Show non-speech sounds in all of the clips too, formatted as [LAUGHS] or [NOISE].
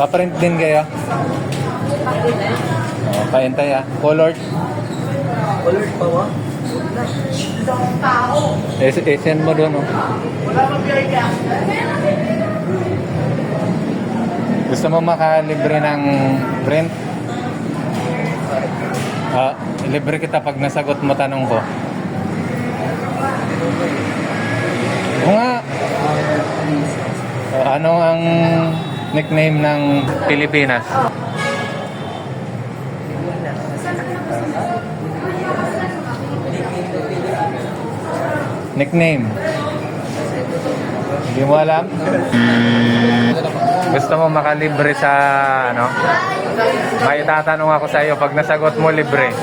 Pa-print din kayo? Oh, paintay ah. Colored? Colored pa ba? Eh, eh, send mo doon, oh. Gusto mo makalibre ng print? Ah, libre kita pag nasagot mo tanong ko. Oo nga. Oh, ano ang nickname ng Pilipinas? Nickname? Hindi mo alam? Gusto mo makalibre sa ano? May tatanong ako sa iyo pag nasagot mo libre.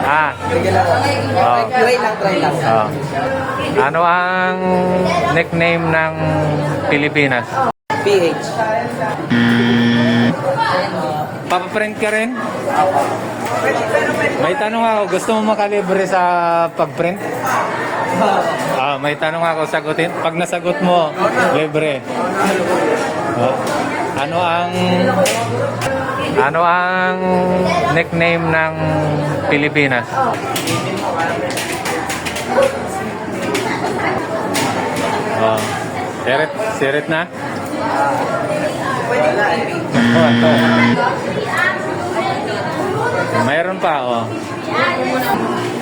Ah. Sige lang po. Oh. Try lang, try lang. Oh. Ano ang nickname ng Pilipinas? PH. Papaprint ka rin? May tanong ako, gusto mo makalibre sa pagprint? Ah, may tanong ako, sagutin. Pag nasagot mo, libre. Oh. Ano ang ano ang nickname ng Pilipinas? Oh. Sirit, sirit na? Oh. Mayroon pa, oh.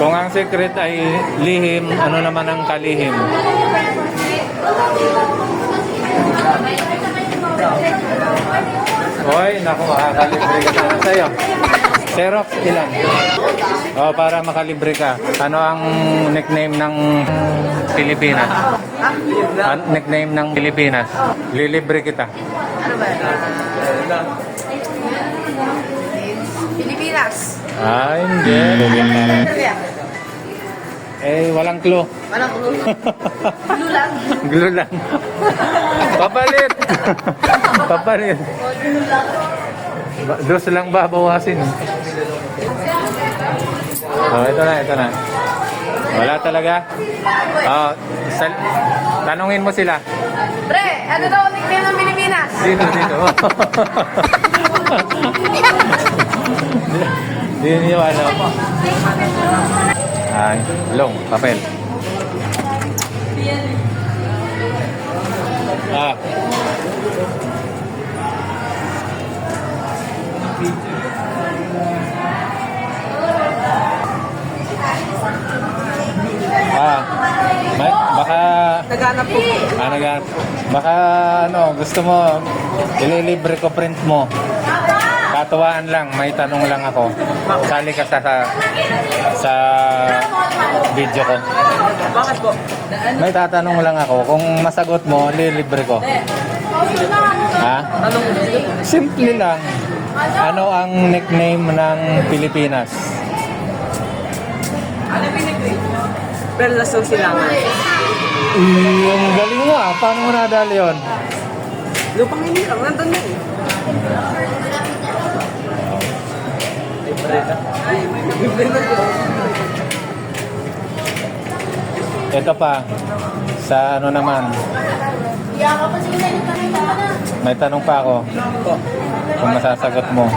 Kung ang secret ay lihim, ano naman ang kalihim? Hoy, naku, makakalibre ka sana sa'yo. Xerox, ilan? Oh, para makalibre ka. Ano ang nickname ng Pilipinas? Ano nickname ng Pilipinas? Lilibre kita. Ano ba? Pilipinas. Ah, hindi. Eh, walang clue. walang clue. Clue lang. [LAUGHS] Glue lang. Papalit. Papalit. Clue lang. Ba- Dos lang babawasin. Oh, ito na, ito na. Wala talaga? Oh, sal- tanungin mo sila. Pre, ano daw ang nickname ng Pilipinas? Dito, dito. Hindi niyo ano. Ay, long, papel. Ah. Ah, may, baka Naghanap po. Ah, nag- baka ano, gusto mo, ililibre ko print mo. Katuwaan lang, may tanong lang ako. Sali ka sa, sa, sa video ko. Bakit po? May tatanong lang ako, kung masagot mo, lilibre ko. Ha? Simple lang. Ano ang nickname ng Pilipinas? Ano pinipili? Perla sa silangan. Yung galing mo ah, paano mo nadali yun? Lupang hindi lang. Nandun na eh. Libre na po. Ito pa, sa ano naman, may tanong pa ako kung masasagot mo.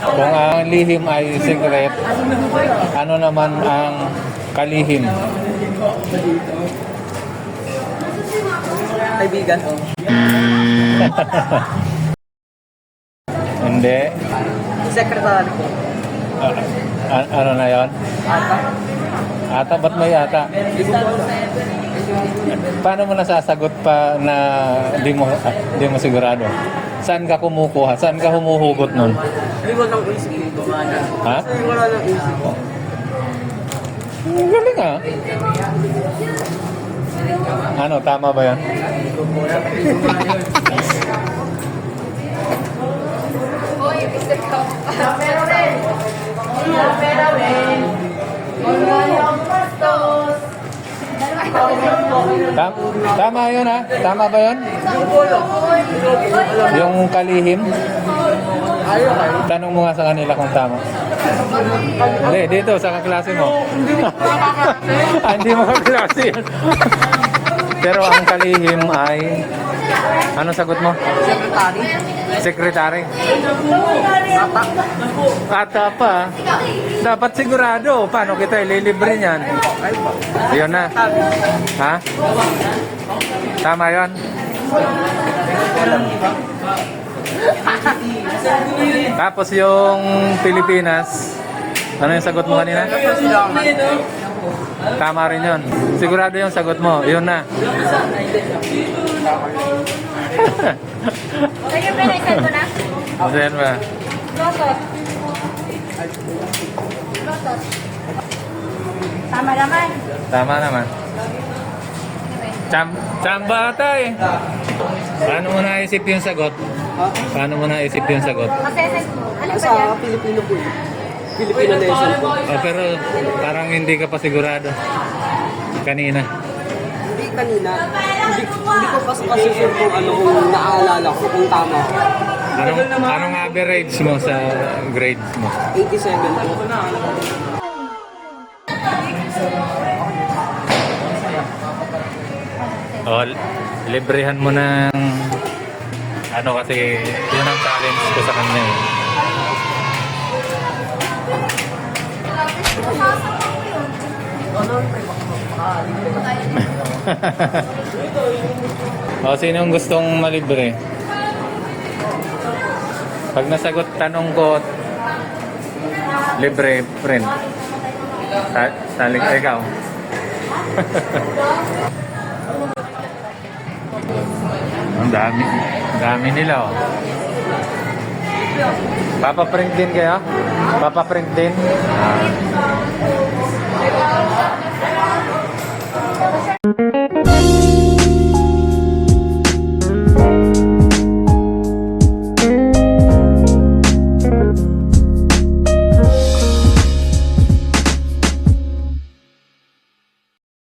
Kung ang lihim ay secret, ano naman ang kalihim? Kaibigan. [LAUGHS] Hindi. Secretary Ah, a- ano na yon? Ata. Ata, ba't may ata? Paano mo nasasagot pa na di mo, ah, di mo sigurado? Saan ka kumukuha? Saan ka humuhugot nun? Hindi ko nang isip dito. Ha? Hindi ko lang isip. Ang galing ah. Ano, tama ba yan? Hoy, Mr. Cup. Pero rin. Tam- tama yun ha? Tama ba yun? Yung kalihim? Tanong mo nga sa kanila kung tama. Hindi, dito sa kaklase mo. [LAUGHS] ah, hindi mo kaklase yan. [LAUGHS] Pero ang kalihim ay... Ano sagot mo? Secretary. Secretary. Bata. Ata pa. Dapat sigurado. Paano kita ililibre niyan? Yun na. Ha? Tama yon. Tapos yung Pilipinas, ano yung sagot mo kanina? Tama rin yun. Sigurado yung sagot mo. Yun na. [LAUGHS] Sige, pre, naisend ko na. Ayan ba? Lotot. Lotot. Tama naman. Tama naman. Cham chamba ata eh. Paano mo naisip yung sagot? Paano mo naisip yung sagot? Kasi, ano ba yan? Sa Pilipino po yun. Filipino nation po. Oh, pero parang hindi ka pa sigurado. Kanina. Kanina. Hindi, hindi ko pa kasi sure kung ano kung naaalala ko kung tama ako. Anong, anong average mo sa grades mo? 87 po. Oh, librehan mo ng ano kasi yun ang challenge ko sa kanya eh. [LAUGHS] o, sinong gustong malibre? Pag nasagot tanong ko, libre, friend. Sa, salik, ikaw. [LAUGHS] Ang dami. Dami nila, oh. Papaprint din kayo? Papaprint din? Ah. Thank you.